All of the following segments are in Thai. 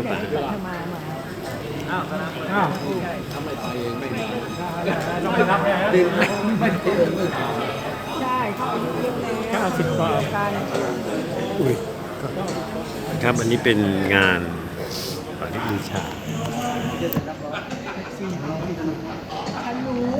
รือเปล่ามามาอ้าวใช่เขาอายุเยอะแล้วเก้าสิบกว่าการครับอันนี้เป็นงานปาริบูชาฉันรู้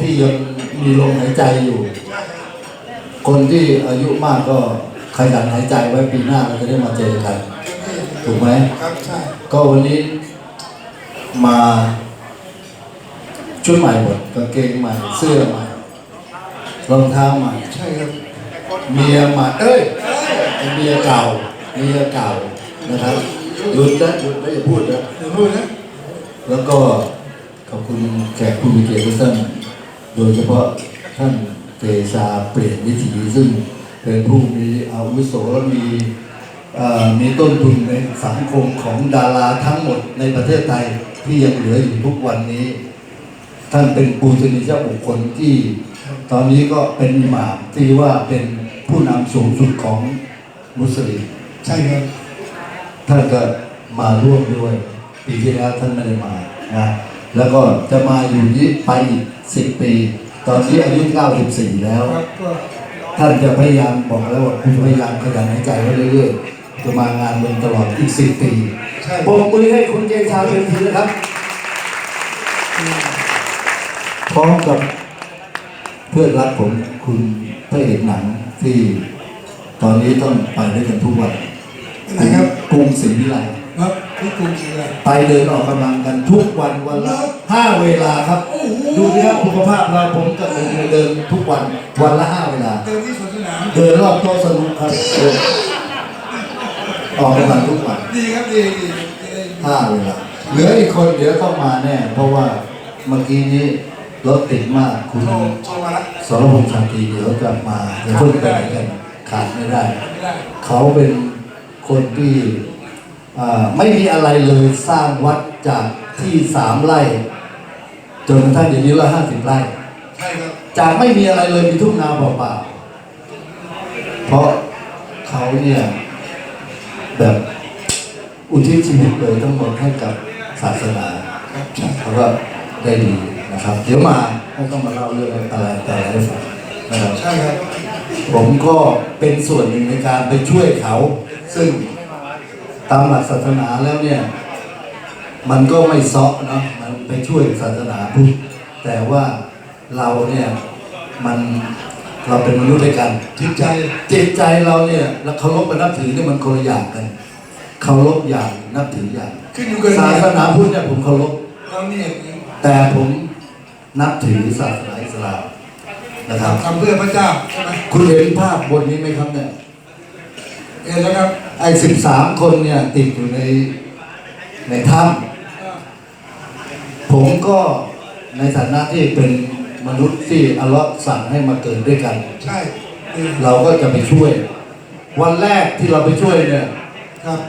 ที่ยังมีลมหายใจอยู่ คนที่อายุมากก็ขยันหายใจไว้ปีหน้าเราจะได้มาเจอกัน ถูกไหมครับใช่ก็วันนี้มาชุดใหม่หมดกางเกงใหม่เสื้อใหม่รองเท้าใหม่ใช่ครับเมียใหม่เอ้ยเมียเก่าเมียเก่านะครับหยุดนะหยุดนะอย่าพูดนะเดี๋ยวพูดนะแล้วก็ขอบคุณแขกผู้มีเกียรติทุกท่าน ดยเฉพาะท่านเตชาเปลี่ยนวิถีซึ่งเป็นผู้มีอาวุโสและมีเอ่อมีต้นทุนในสังคมของดาราทั้งหมดในประเทศไทยที่ยังเหลืออยู่ทุกวันนี้ ท่านเป็นปูชนียบุคคลที่ ตอนนี้ก็เป็นอิหม่ามที่ว่าเป็นผู้นำสูงสุดของมุสลิมใช่ครับท่านก็มาร่วมด้วย ปีที่แล้วท่านไม่ได้มานะแล้วก็จะมาอยู่นี้ไปอีก สิบปี ตอนนี้อายุ94แล้วครับก็ท่านจะพยายามบอกแล้วว่าคุณพยายามขยันหายใจไว้เรื่อยๆจะมางานเมืองตลอดอีกสิบปีใช่ปรบมือให้คุณเจชาเป็นทีนะครับ พร้อมกับเพื่อนรักผมคุณพระเอกหนังที่ตอนนี้ต้องไปด้วยกันทุกวันไหนครับกรุงศรีวิไล ครับที่กรุงศรีอะไรไปเดินออกกำลังกันทุกวันวันละห้าเวลาครับ โอ้โห ดูสิครับสุขภาพเราผมกับผมเดินทุกวันวันละห้าเวลา เดินที่สวนสนามเดินรอบโต๊ะสนุกครับเดินออกกำลังทุกวันดีครับดีดีดีห้าเวลาเหลืออีกคนเดี๋ยวต้องมาแน่ เพราะว่าเมื่อกี้นี้รถติดมากคุณโทรโทรมาละสรพงษ์ชาตรีเดี๋ยวจะมาเดี๋ยวเพิ่งไปไหนกันขาดไม่ได้ ไม่ได้ เขาเป็นคนที่อ่า ไม่มีอะไรเลยสร้างวัดจากที่สามไร่จนกระทั่งเดี๋ยวนี้ละห้าสิบไร่ใช่ครับจากไม่มีอะไรเลยมีทุ่งนาเปล่าๆเพราะเขาเนี่ยแบบอุทิศชีวิตเลยทั้งหมดให้กับศาสนาครับใช่เขาก็ได้ดีนะครับ เดี๋ยวมาไม่ต้องมาเล่าเรื่องอะไรแต่อะไรให้ฟังนะครับใช่ครับ ผมก็เป็นส่วนหนึ่งในการไปช่วยเขา ซึ่ง ตามหลักศาสนาแล้วเนี่ย มันก็ไม่เซาะเนาะมันไปช่วยศาสนาพุทธแต่ว่าเราเนี่ยมันเราเป็นมนุษย์ด้วยกันจิตใจจิตใจเราเนี่ยแล้วเคารพกับนับถือเนี่ยมันคนละอย่างกันเคารพอย่างนับถืออย่างขึ้นอยู่กับศาเนี่ยสนาพุทธเนี่ยผมเคารพเราเนี่ยแต่ผมนับถือศาสนาอิสลามนะครับทำเพื่อพระเจ้าใช่ไหมคุณเห็นภาพบนนี้ไหมครับเนี่ยเห็นแล้วครับ ไอ้สิบสามคนเนี่ยติดอยู่ในในถ้ำผมก็ในฐานะที่เป็นมนุษย์ที่อัลเลาะห์สั่งให้มาเกิดด้วยกัน ใช่ดีเราก็จะไปช่วย วันแรกที่เราไปช่วยเนี่ยครับ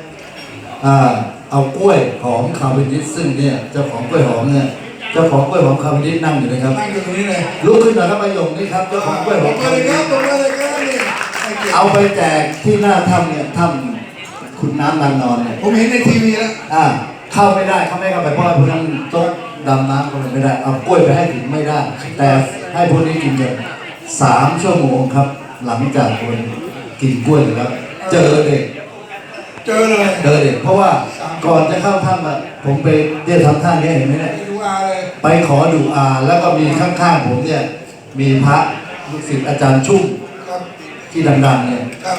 อ่าเอากล้วยหอมคาเวนดิสซึ่งเนี่ยเจ้าของกล้วยหอมเนี่ยเจ้าของกล้วยหอมคาเวนดิสนั่งอยู่นะครับนั่งอยู่ตรงนี้เลยลุกขึ้นมาครับประโยคนี้ครับเจ้าของกล้วยหตอบมมืคาอเวเลยนคดิรับสตบมือเลยครับนี่ให้เกียรติเอาไปแจกที่หน้าถ้ำเนี่ยถ้ำ คุณน้ำนางนอนเนี่ยผมเห็นในทีวีแล้วอ่าเข้าไม่ได้เข้าไม่เข้าไปเพราะว่าพวกนั้นโต๊ะดำน้ำก็ไม่ได้เอากล้วยไปให้ถึงไม่ได้ แต่ให้พวกนี้กินกันสามชั่วโมงครับ หลังจากคนกินกล้วยแล้วเจอเด็กเจอเลยเจอเด็กเพราะว่าก่อนจะเข้าถ้ำอะผมไปเรียกทำท่านี้เห็นไหมเนี่ยไปดูอาเลยไปขอดูอาแล้วก็มีข้างๆผมเนี่ยมีพระลูกศิษย์อาจารย์ชุ่มครับที่ดังๆเนี่ยครับ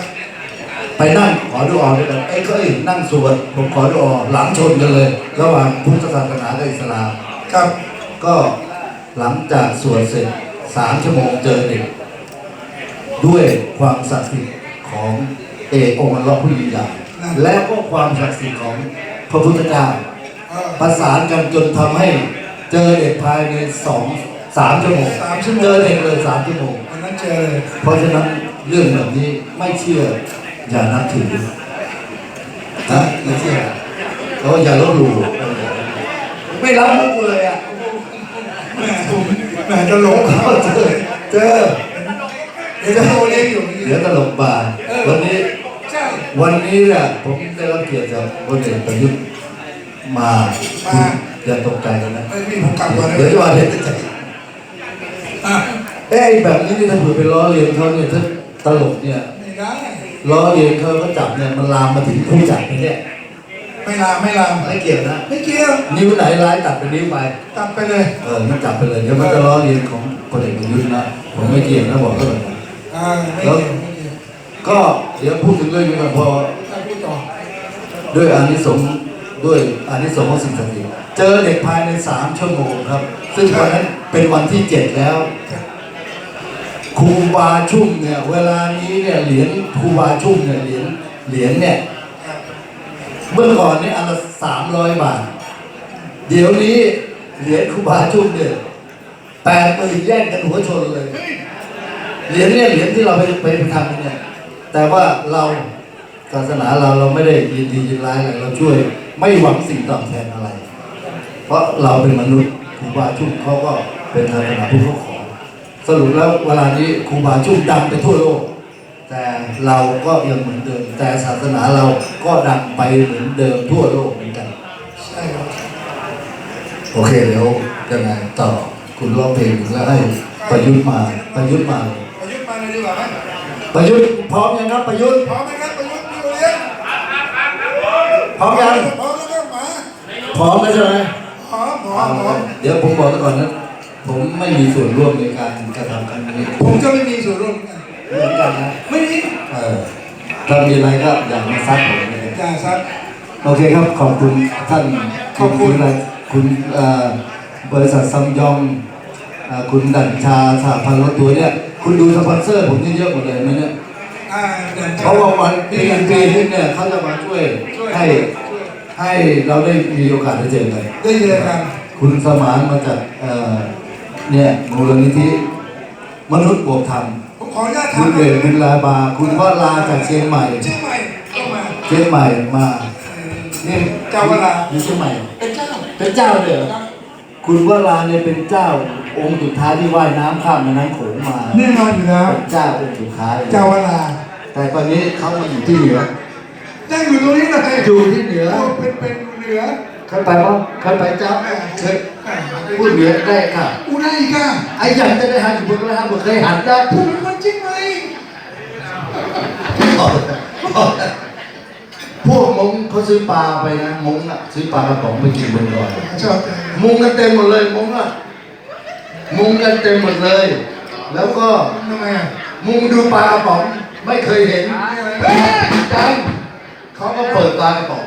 ไปไปนั่งขอดูออด้วยกันเอ้ยก็เอ้ยนั่งสวดผมขอดูออหลังชนกันเลย ระหว่างพุทธศาสนากับอิสลามครับก็หลังจากสวดเสร็จสามชั่วโมงเจอเด็กด้วยความศักดิ์สิทธิ์ของเอกองค์อัลเลาะห์ผู้ยิ่งใหญ่และก็ความศักดิ์สิทธิ์ของพระพุทธเจ้าเออประสานกันจนทำให้เจอเด็กภายในสองสามชั่วโมงสามชั่วโมงเจอเด็กเลยสามชั่วโมงวันนั้นเจอเลยเพราะฉะนั้นเรื่องแบบนี้ไม่เชื่อ อย่านับถือนะไม่เชื่อแล้วอย่าลบหลู่ไม่รับมุกกูเลยอะแหมผมแหมตลกเจอเจอเดี๋ยวจะโตเลี้ยงอยู่อย่างนี้เดี๋ยวตลกบานวันนี้ใช่วันนี้เนี่ยผมได้รับเกียรติจากพลเอกประยุทธ์มาคุณอย่าตกใจกันนะไม่มีผมกลับก่อนเลยเดี๋ยวจะมาเล่นใจอะเอ้ยแบบนี้นี่ถ้าเผื่อไปล้อเลียนเขาเนี่ยถ้าตลกเนี่ยไม่ได้ ล้อเลียนเขาก็จับเนี่ยมันลามมาถึงผู้จัดไปเนี่ยไม่ลามไม่ลามไม่เกี่ยวนะ ไม่เกี่ยวนิ้วไหนร้ายตัดไปนิ้วไป ตัดไปเลย เออมันจับไปเลยเดี๋ยวมันจะล้อเลียนของพลเอกประยุทธ์นะผมไม่เกี่ยวนะบอกก็แบบนั้นอ่าไม่เกี่ยวไม่เกี่ยวก็เดี๋ยวพูดถึงเรื่องนี้กันพอถ้าพูดต่อด้วยอานิสงส์ด้วยอานิสงส์ของสิ่งศักดิ์สิทธิ์เจอเด็กภายในสามชั่วโมงครับ ซึ่งวันนั้นเป็นวันที่เจ็ดแล้วค รูบาชุ่มเนี่ยเวลานี้เนี่ยเหรียญครูบาชุ่มเนี่ยเหรียญเหรียญเนี่ยเมื่อก่อนนี่อันละสามร้อยบาท เดี๋ยวนี้เหรียญครูบาชุ่มเนี่ยแปดหมื่นแย่งกันหัวชนเลยเหรียญเนี่ยเหรียญที่เราไปไปทำเนี่ยแต่ว่าเราศาสนาเราเราไม่ได้ยินดียินร้ายอะไรเราช่วย ไม่หวังสิ่งตอบแทนอะไร เพราะเราเป็นมนุษย์ครูบาชุ่มเขาก็เป็นศาสนาผู้เขาขอ สรุปแล้วเวลานี้ครูบาชุ่มดังไปทั่วโลก แต่เราก็ยังเหมือนเดิม แต่ศาสนาเราก็ดังไปเหมือนเดิมทั่วโลกเหมือนกัน ใช่ครับ โอเคเดี๋ยวยังไงต่อคุณร้องเพลงแล้วให้ประยุทธ์มาประยุทธ์มาประยุทธ์มาเลยดีกว่าไหมประยุทธ์พร้อมยังครับประยุทธ์พร้อมไหมครับประยุทธ์พี่โอเลี้ยงพร้อมยังพร้อมแล้วก็มาพร้อมแล้วใช่ไหมพร้อมพร้อมพร้อมเดี๋ยวผมบอกไว้ก่อนนะ ผมไม่มีส่วนร่วมในการกระทำครั้งนี้ผมจะไม่มีส่วนร่วมเหมือนกันเหมือนกันนะไม่มีเออถ้ามีอะไรก็อย่ามาซัดผมเลยจ่าซัดโอเคครับขอบคุณท่านขอบคุณอะไรคุณเอ่อบริษัทซัมยองเอ่อคุณดันชาสหพันธ์รถตัวเนี่ยคุณดูสปอนเซอร์ผมเยอะๆหมดเลยไหมเนี่ยอ่าเดินเพราะว่าวันปีปีนี้เนี่ยเขาจะมาช่วยช่วยให้ช่วยให้เราได้มีโอกาสได้เจอกันได้เจอกันคุณสมานมาจาก เอ่อเนี่ยมูลนิธิมนุษย์บวกธรรมผมขออนุญาตคุณทำเดชวินลาบา คุณว่าลาจากเชียงใหม่ เชียงใหม่เข้ามาเชียงใหม่มานี่เจ้าวราอยู่เชียงใหม่ เป็นเจ้าเป็นเจ้าเด้อคุณว่าลาเนี่ยเป็นเจ้าองค์สุดท้ายที่ว่ายน้ำข้ามแม่น้ำโขงมาแน่นอนอยู่แล้วเป็นเจ้าองค์สุดท้ายเลยเจ้าวราแต่ตอนนี้เขามาอยู่ที่เหนือนั่งอยู่ตรงนี้เลยอยู่ที่เหนือ โอ้เป็นเป็นเหนือ เคยไปปะเคยไปเจ้าเคยพูดเหนือได้ค่ะอูได้อีกอะไอ้ยังจะได้หันอยู่บนกระหันบนเคยหันได้พูดเป็นคนจริงไหมพวกมงเขาซื้อปลาไปนะมงอะซื้อปลากระป๋องไปกินบนดอยชอบมุงกันเต็มหมดเลยมุงอะมุงกันเต็มหมดเลย แล้วก็ทำไมอะมุงดูปลากระป๋องไม่เคยเห็นจังเขาก็เปิดปลากระป๋อง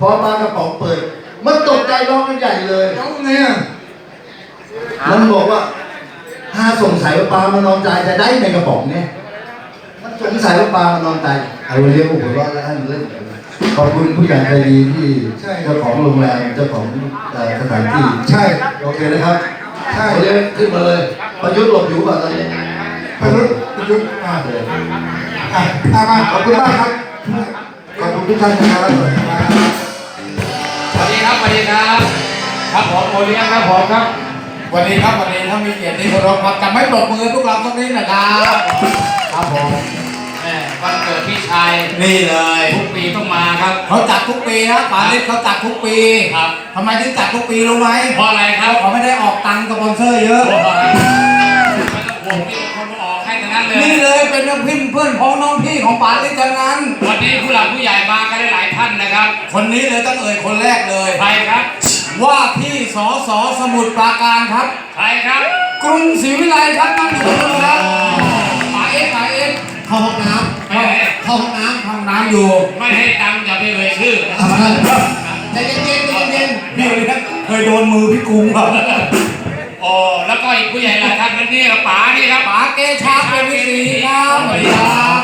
พอปลากระป๋องเปิด มันตกใจร้องกันใหญ่เลยแล้วไงอะมันบอกว่าถ้าสงสัยว่าปลามานอนตายจะได้ในกระป๋องเนี่ยมันสงสัยว่าปลามานอนตายเอาเรียกว่าหัวเราะแล้วให้มันเล่นกันขอบคุณผู้ใหญ่ใจดีที่เจ้าของโรงแรมเจ้าของเอ่อสถานที่ใช่โอเคนะครับใช่เอาเรียกขึ้นมาเลยประยุทธ์หลบอยู่ป่ะตอนนี้ประยุทธ์ประยุทธ์อะเลยอะตามมาขอบคุณมากครับขอบคุณทุกท่านนะครับ สวัสดีครับสวัสดีครับ ครับผมโอเลี้ยงครับผมครับวันนี้ครับวันนี้ถ้ามีเกียรติที่เคารพครับจะไม่ปรบมือพวกเราตรงนี้นะครับครับผมแม่วันเกิดพี่ชายนี่เลยทุกปีต้องมาครับเขาจัดทุกปีนะปาลิสเขาจัดทุกปีครับทำไมถึงจัดทุกปีรู้ไหมเพราะอะไรครับเขาไม่ได้ออกตังค์สปอนเซอร์เยอะโอ้โหไม่ต้องห่วงนี่ค นออกให้ทั้งนั้นเลย นี่เลยเป็นพิมพ์เพื่อนพ้องน้องพี่ของปาลิสทั้งนั้น วันนี้ผู้หลักผู้ใหญ่มากันหลายๆท่านนะครับ คนนี้เลยต้องเอ่ยคนแรกเลย ใครครับ ว่าที่สอสอสมุทรปราการครับ ใครครับ กรุงศรีวิไลครับนั่งอยู่ตรงนู้นครับป๋าเอ็กป๋าเอ็กเข้าห้องน้ำไปไหนเข้าห้องน้ำเข้าห้องน้อยู่ ไม่ให้ตังค์อย่าไปเอ่ยชื่อใจเย็นๆใจเย็นๆพี่เลยนะเคยโดนมือพี่กุ้งครับ โอ้แล้วก็อีกผู้ใหญ่หลายท่านนั่นนี่กับป๋านี่ครับป๋าเกชาเป็นวิสีครับสวัสดีครับ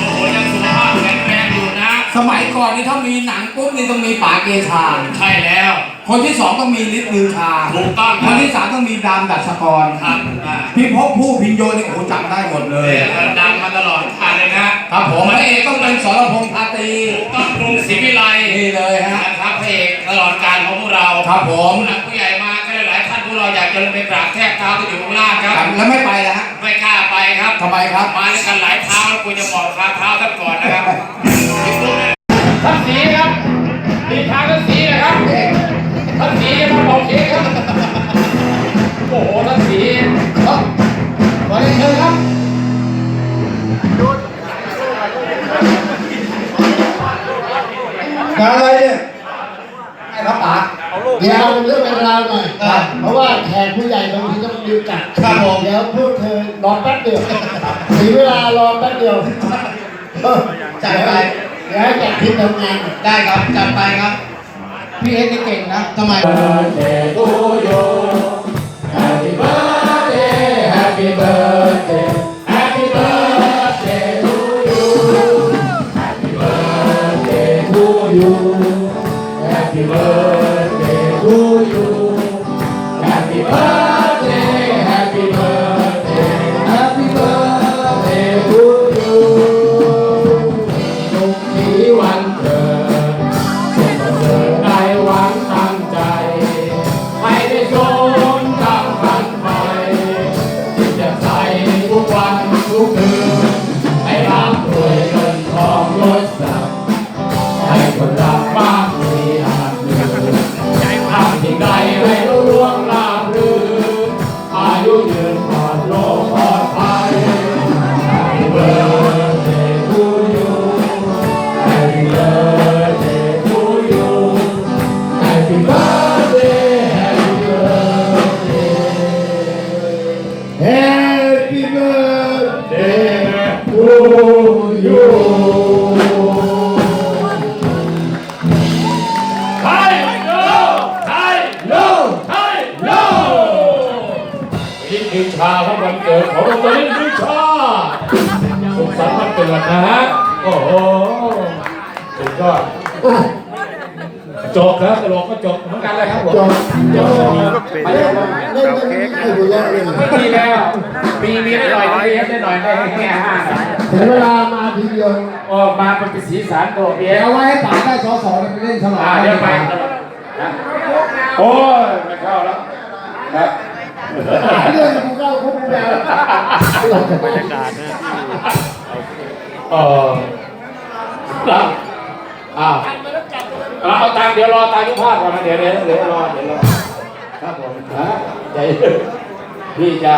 โอ้โหยังสุขภาพแข็งแรงอยู่นะ สมัยก่อนนี่ถ้ามีหนังปุ๊บนี่ต้องมีป๋าเกชา ใช่แล้ว คนที่สองต้องมีฤทธิ์ลือชาถูกต้องคครับนที่สามต้องมีดามดัชกรครับอ่าพี่พบผู้พินโยนี่โอ้โหจำได้หมดเลยเนี่ยดังมาตลอดกาลเลยนะครับผมพระเอกต้องเป็นสรพงษ์พาตรีต้องกรุงศรีวิไลนี่เลยฮะนะครับพระเอกตลอดการของพวกเราครับผม ผู้หลักผู้ใหญ่ อยากจะลงไปกราบแทบเท้าที่อยู่ข้างล่างครับ แล้วไม่ไปแล้วฮะไม่กล้าไปครับทำไมครับ มาด้วยกันหลายเท้าแล้วกูจะบอกคาเท้าท่านก่อนนะครับท่านสีครับมีทางท่านสีนะครับท่านสีมา เดียวเสียเวลารอแป๊บเดียวจัดไป เดี๋ยวให้จัดทีมทำงานได้ครับจัดไปครับ พี่เอ็กซ์นี่เก่งนะทำไมแฮ เป็นสีสันตัวเบียเดี๋ยวร์ไว้ให้ป๋าได้สอสอไปเล่นฉลองอ่าเดี๋ยวไปนะโอ้ยไม่เข้าแล้วครับเรื่องกูเข้าคุกแล้วบรรยากาศนะที่เออครับอ้าวเอาตังค์เดี๋ยวรอตังค์ทุกภาพก่อนนะเดี๋ยวเดี๋ยวเดี๋ยวรอเดี๋ยวรอครับผมฮะใจเย็นพี่จะ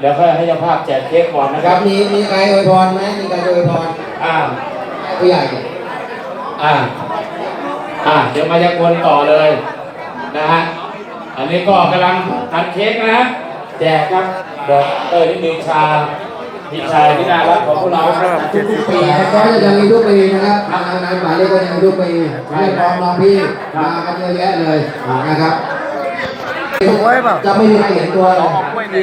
เดี๋ยวค่อยให้เจ้าภาพแจกเค้กก่อนนะคครัรับบมีมีใครอวยพรไหมมีใครอวยพรอ่า ผู้ใหญ่ อ่า อ่า เดี๋ยวมายากลต่อเลยนะฮะ อันนี้ก็กำลังตัดเค้กนะฮะ แจกครับเดี๋ยวเออนี่มีชาพี่ชายที่น่ารักของพวกเราทุกๆปีแต่ก็ยังมีทุกปีนะครับทางนายหมายเลขก็ยังมีทุกปีเรียกร้องน้องพี่มากันเยอะแยะเลยนะครับจะไม่มีใครเห็นตัวเลย ไม่มี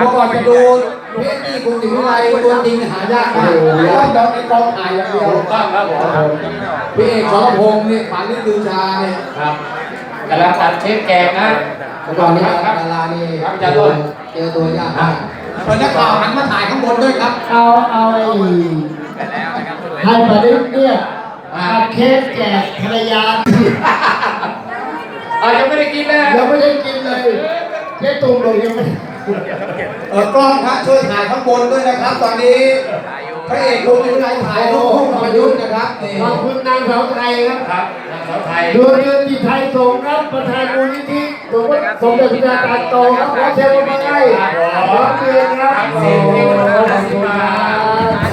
เมื่อก่อนจะดู เพชรนี่กรุงศรีวิไลตัวจริงหายากมากต้องดอกในกองถ่ายอย่างเดียวต้องครับผมพี่เอกสรพงษ์นี่ยฝันนี่ลือชาเนี่ยครับกำลังตัดเค้กแจกนะเมื่อนนี้ดารานี่ครับอาจารย์ต้นเจอตัวยากมากเออนักข่าวหันมาถ่ายข้างบนด้วยครับ เอาเอาไอ้ให้มาดิเนี่ยเอาเค้กแจกภรรยาอายังไม่ได้กินเลยยังไม่ได้กินเลยเจ๊ตุ่มลยยังไม่ เออกล้องครับช่วยถ่ายข้างบนด้วยนะครับ ตอนนี้พระเอกกรุงศรีวิไลถ่ายรูปคู่กับประยุทธ์นะครับนี่ขอบคุณนางสาวไทยครับครับนางสาวไทยดูเรื่องที่ไทยส่งครับประธานมูลนิธิสมเด็จสมเด็จพระเจ้าตากโตครับขอเชิญมาให้ขอเชิญครับโอ้โหขอบคุณครับ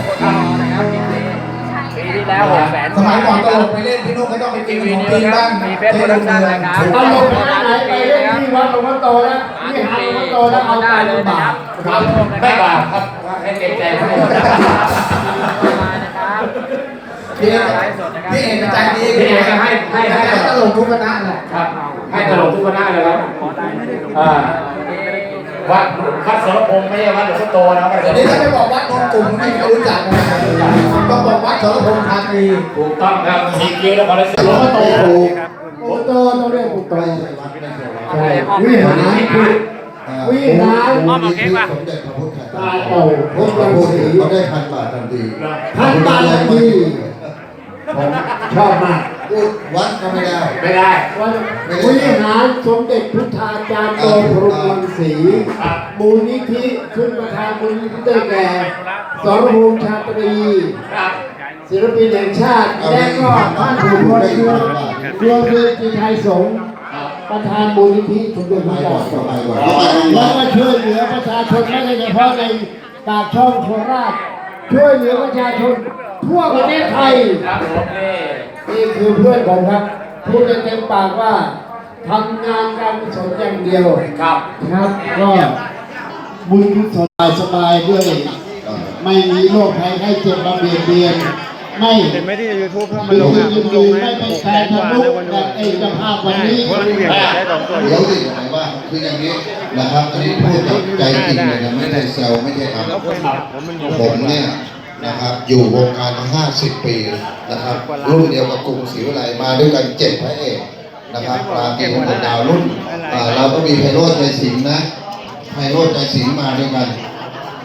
สมัยก่อนตลกไปเล่นที่นู่นก็ต้องไปกินขนมจีนบ้างเจ๊ลุงเรืองตลกไปไหนไปเล่นที่วัดหลวงพ่อโตนะที่หาหลวงพ่อ โตแล้วเอาใจลำบากครับไม่บาปครับให้เต็มใจให้พี่เอกพี่เอกใจดีพี่เอกก็ให้ให้ให้ให้ตลกทุกคณะแหละครับ ให้ตลกทุกคณะเลยครับอ่าวัดวัดสรพงษ์ไม่ใช่วัดหลวงพ่อโตนะครับเดี๋ยวนี้ถ้าไม่บอกวัดนนกลุ่มไม่มีใครรู้จักนะต้องบอกวัดสรพงษ์ทาตรีถูกต้องครับมีเกียร์แล้วพอได้หลวงพ่อโตปูปูโตต้องเรียกปูโตใช่วิหาร วิหารอ้อมเอาเค้กป่ะสมเด็จพระพุทธตาเจ้าโตพบรังสีเขาได้พันบาททันทีพันบาทละทีผมชอบมากพูดวัดก็ไม่ได้ ไม่ได้ว่าวิหารสมเด็จพุทธาจารย์โตพรหมรังสีมูลนิธิขึ้นประธานมูลนิธิได้แก่สรภูมิชาตรี ครับ ศิลปินแห่งชาติ และก็ท่านผู้บริหารรวมถึงจิตไทยสงฆ์ ประธานมูลนิธิสมเด็จพระไม่เจ้าบอกอยู่ก็หัวไม่บอกแล้วก็ช่วยเหลือประชาชนไม่ใช่เฉพาะในปากช่องโคราชช่วยเหลือประชาชนทั่วประเทศไทยครับผมนี่นี่คือเพื่อนผมครับพูดได้เต็มปากว่าทำงานการกุศลอย่างเดียวครับครับก็บุญกุศลสบายๆด้วย ไม่มีโรคภัยไข้เจ็บมาเบียดเบียน ไม่เห็นไหมที่ยูทูบเขามาดีลงดีอะดีลดีงไหมไม่เป็นหกแสนกทะว่าลุในวันแบนี้บเอกภาพวันนี้นเหวี่ยงได้สองตัวเดี๋ยวสิไหนว่าคืออย่างนี้นะครับอันนี้พูดจากใจจริงเลยนะไม่ได้แซวไม่ได้ทแล้วเป็นผมมันอยู่ำผมเนี่ยนะครับอยู่วงการมา 50 ปีนะครับรุ่นเดียวกับกรุงศรีวิไลมาด้วยกันเจ็ดพระเอกนะครับปราณีของดาวรุ่นเราก็มีไพโรจน์ใจสิงห์นะไพโรจน์ใจสิงห์มาด้วยกัน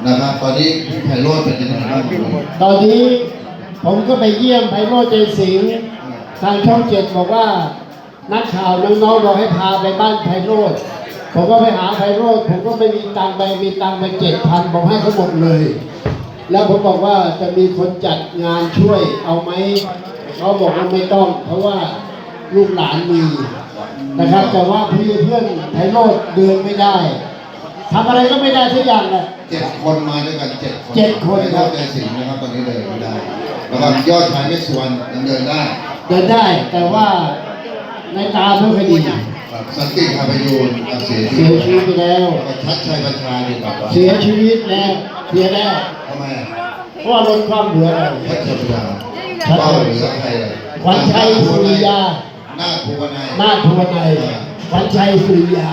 นะครับ ตอนนี้พี่ไพโรจน์เป็นยังไงบ้างตอนนี้ ผมก็ไปเยี่ยมไพโรจน์ใจสิงห์ทางช่องเจ็ดบอกว่า นักข่าวน้องๆบอกให้พาไปบ้านไพโรจน์ผมก็ไปหาไพโรจน์ผมก็ไม่มีตังไปมีตังไปเจ็ดพันผมให้เขาหมดเลย แล้วผมบอกว่าจะมีคนจัดงานช่วยเอาไหมเขาบอกว่าไม่ต้อง เพราะว่าลูกหลานมีนะครับ แต่ว่าพี่เพื่อนไพโรจน์เดินไม่ได้ ทำอะไรก็ไม่ได้ทุกอย่างแหละเจ็ดคนมาด้วยกันเจ็ดคนเจ็ดคนไพโรจน์ใจสิงห์นะครับตอนนี้เดินไม่ได้ แล้วก็ยอดชายไม่สวนยังเดินได้เดินได้แต่ว่าในตาไม่ค่อยดีครับสันติพาพยูนเสียชีเสียวิตชีวิตไปแล้ว แล้วก็ชัดชัยบัญชาดีกว่าเสียชีวิตแล้วเสียแล้วทำไมอะเพราะว่ารถความเหลืออะไรชัดชัยบัญชาเป้าเหลือใครเลยขวัญชัยสุริยาหน้าภูวนัย นาถภูวนัยขวัญชัยสุริยา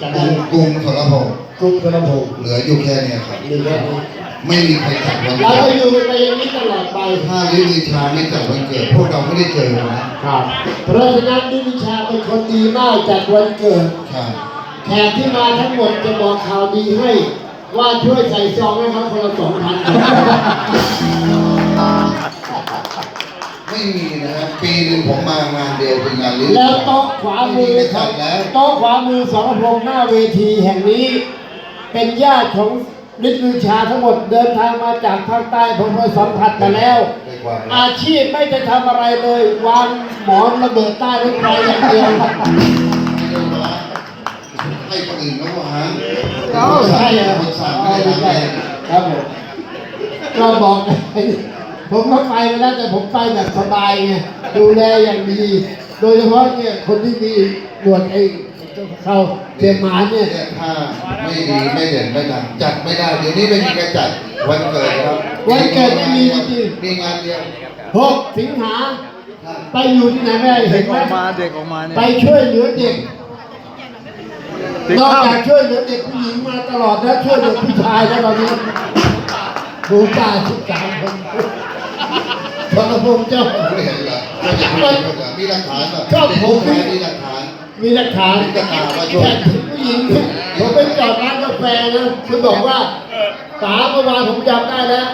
จากกรุนั้นงกรุงธรพงศ์กรุงกระพงศ์เหลืออยู่แค่เนี้ครับนี่แค่นี้ไม่มีใครจัดวันเราเกิก็ดอยู่กันไปอย่างนี้ตลอดไปถ้าลิลิชาไม่จัดวันเกิด พวกเราไม่ได้เจอกันนะครับ เพราะฉะนั้นนิวิชาเป็นคนดีมากจากวันเกิดครับแขกที่มาทั้งหมดจะบอกข่าวดีให้ ว่าช่วยใส่ซองให้เขาคนละสองพัน ไม่มีนะครับปีหนึ่งผมมางานเดียวเป็นงานลิลิแล้วโต๊ะขวามือไม่ขอจังดแล้วโต๊ะขวามือสองพงหน้าเวทีแห่งนี้ เป็นญาติของฤทธิ์ลือชาทั้งหมดเดินทางมาจากภาคใต้ผมไปสัมผัสมาแล้วด้วยความรัอากชีพไม่ได้ทำอะไรเลยวางหมอนระเบิดใต้รถไฟอย่างเดียว ให้คนอื่นเขาวางเอาใช่เหรอคนสั่งเอาไม่ได้ไม่ทำเองใช่ครับผมก็บอก ผมก็ไปมาแล้วแต่ผมไปแบบสบายไงดูแลอย่างดี โดยเฉพาะเนี่ยคนที่มีหนวดไอ้เขาเจียมหมาเนี่ย เนี่ยถ้าไม่ดีไม่เด่นไม่ดังจัดไม่ได้เดี๋ยวนี้ไม่มีการจัดวันเกิดครับวันเกิดไม่มีจริงมีงานเดียวหกสิงหาไปอยู่ที่ไหนไม่ได้เห็นไหมออกมาเด็กออกมาเนี่ยไปช่วยเหลือเด็กเด็กนอกเข้าจากช่วยเหลือเด็กผู้หญิงมาตลอดแล้วช่วยเหลือผู้ชายแล้วตอนนี้ดูจ่าสิบสามคน พระพงเจ้า ไม่เห็นเหรอไม่เห็นเหรอมีหลักฐานเหรอก็ผมมีมีหลักฐานมีหลักฐานมีหลักฐานว่าช่วยแต่ผู้หญิงผมไปจอดร้านกาแฟนะคือบอกว่าป๋าเมื่อวานผมจำได้แล้ว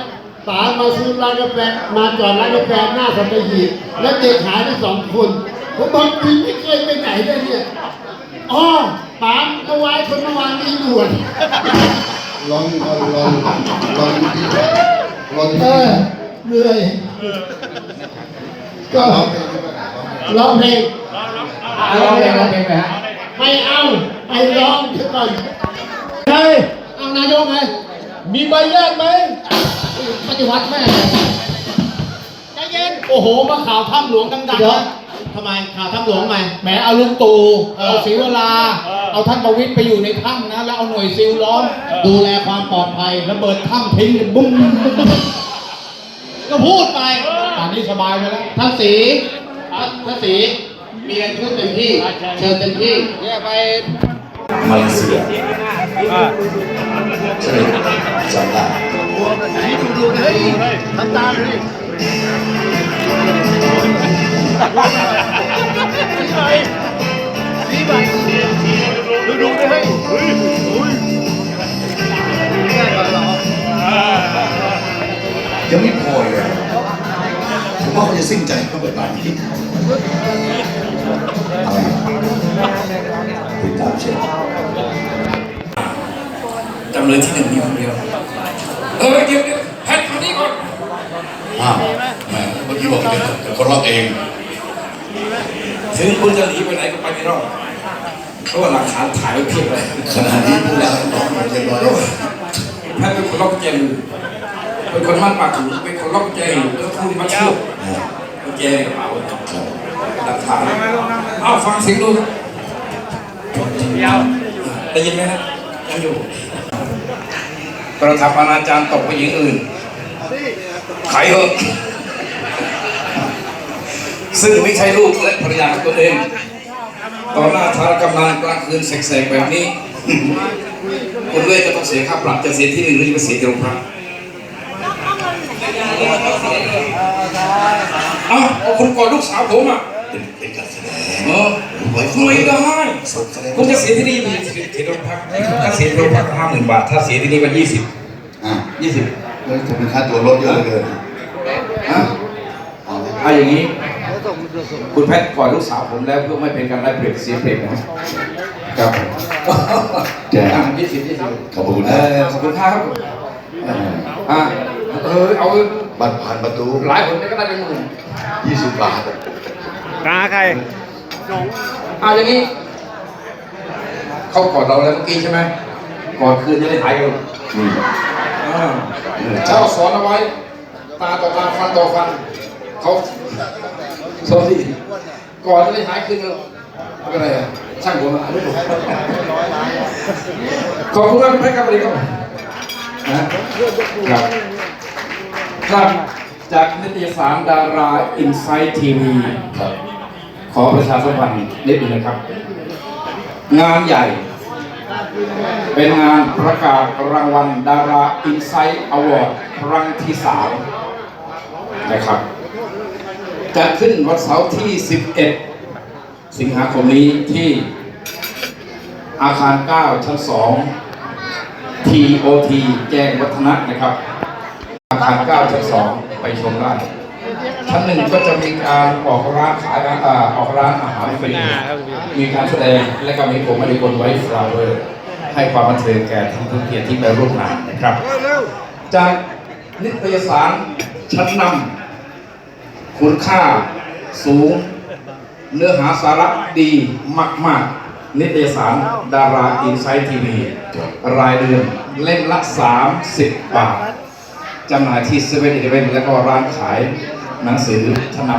ป๋ามาซื้อร้านกาแฟมาจอดร้านกาแฟหน้าสัตหีบแล้วเด็กหายไปสองคนผมบอกคุณไม่เคยไปไหนเลยเนี่ยอ๋อป๋าเมื่อวานคนเมื่อวานมีหนวด ลองลองลองลองดูที่ลองเอที่อ เหนื่อยก็ร้องเพลงด้วยกันร้องเพลงร้องเพลงอะร้องเพลงร้องเพลงไปฮะไม่เอาไปร้องเถอะก่อนเฮ้ยเอานายกไงมีใบญาติไหมปฏิวัติแม่เลยใจเย็นโอ้โหมาข่าวถ้ำหลวงดังเดี๋ๆยวนะทำไมข่าวถ้ำหลวงทำไมแหมเอาลุงตู่เอาศรีวราเอาท่านประวิตรไปอยู่ในถ้ำนะ แล้วเอาหน่วยซิลล้อมดูแลความปลอดภัยระเบิดถ้ำทิ้งบุ้ม ก็พูดไปตอนนี้สบายไปแล้ว ท่านสีท่านท่านสีมีอะไรพูดเต็มที่ เชิญเต็มที่เนี่ยไปมาเลเซียใช่ไหมจำได้ยั งไม่พอเลยผมว่าเขาจะสิ้นใจเขาเปิดบ้านที่อะไรติดตามเช็คจำเลยที่หนึ่งมีคนเดียวเออเดี๋ยวเดี๋ยวแพทย์คนนี้ก่อนอ้าวแหมเมื่อกี้บอกเป็นคนรอบเองถึงคุณจะหนีไปไหนก็ไปไม่รอดเพราะว่าหลักฐานถ่ายไว้เพียบเลยขณะนี้ผู้แล้วน้องเรียบร้อยแล้วแพทย์เป็นคนล็อกกุญแจมือ เป็นคนมัดปากถุงเป็นคนล็อกแจอยู่แล้วคู่ที่มัดเชือกกุญแจในกระเป๋าหลักฐานอ้าวฟังเสียงดูครับได้ยินไหมครับยังอยู่กระทำอนาจารตบผู้หญิงอื่นใครเหอะซึ่งไม่ใช่ลูกและภรรยาของตนเองต่อหน้าธารกำนันกลางคืนแสกๆแบบนี้คนเล่จะต้องเสียค่าปรับจะเสียที่หนึ่งหรือจะเสียที่โรงพัก เอ้าเอาคุณกอดลูกสาวผมอะเป็นเป็นการแสดงเออไว้ไม่ได้แสดงคุณจะเสียที่นี่มีเสียโรงพักถ้าเสียที่โรงพักห้าหมื่นบาท ถ้าเสียที่นี่ก็ยี่สิบอะยี่สิบแล้วจะเป็นค่าตัวรถเยอะเหลือเกินฮะเอาเลยเอาอย่างนี้ คุณแพทย์กอดลูกสาวผมแล้วเพื่อไม่เป็นการได้เปรียบเสียเปรียบนะครับครับผมแจกยี่สิบยี่สิบขอบคุณเอนะอขอบคุณครับอ่าเออเอา บัตรผ่านประตูหลายคนเนี่ยก็ได้เป็นหมื่น20บาทตาใครเอาอย่างนี้ เขากอดเราแล้วเมื่อกี้ใช่ไหมกอดคืนจะได้หายกันอืมอ่าเจ้าสอนเอาไว้ ตาต่อตาฟันต่อฟันเขาสอนที่ก่อนจะได้หายคืนเลยไม่เป็นไรอะช่างผมอะไม่ผมขอบคุณมากพระครับวันนี้ครับนะ ครับจากนิตยสารดาราอินไซต์ทีวีครับขอประชาสัมพันธ์นิดหนึงนะครับ งานใหญ่ เป็นงานประกาศรางวัลดาราอินไซต์อวอร์ดครั้งที่สามนะครับจะขึ้นวันเสาร์ที่ 11 สิงหาคมนี้ที่อาคาร 9 ชั้น 2 TOT แจ้งวัฒนะนะครับ อาคาร9ชั้น2ไปชมได้ชั้นหนึ่งก็จะมีการออกร้านขายอาอ่าออกร้านอาหารฟรีมีการแสดงและก็มีผมอดิกลไว้ฟลาวเวอร์ให้ความบันเทิงแก่ท่านผู้เกียรติที่ไปร่วมงานนะครับ จากนิตยสารชั้นนำคุณค่าสูง เนื้อหาสาระดีมาก ๆ นิตยสารดาราอินไซต์ทีวีรายเดือนเล่มละ 30 บาท จำหน่ายที่เซเว่นอีเลฟเว่นและก็ร้านขายหนังสือชั้นนำ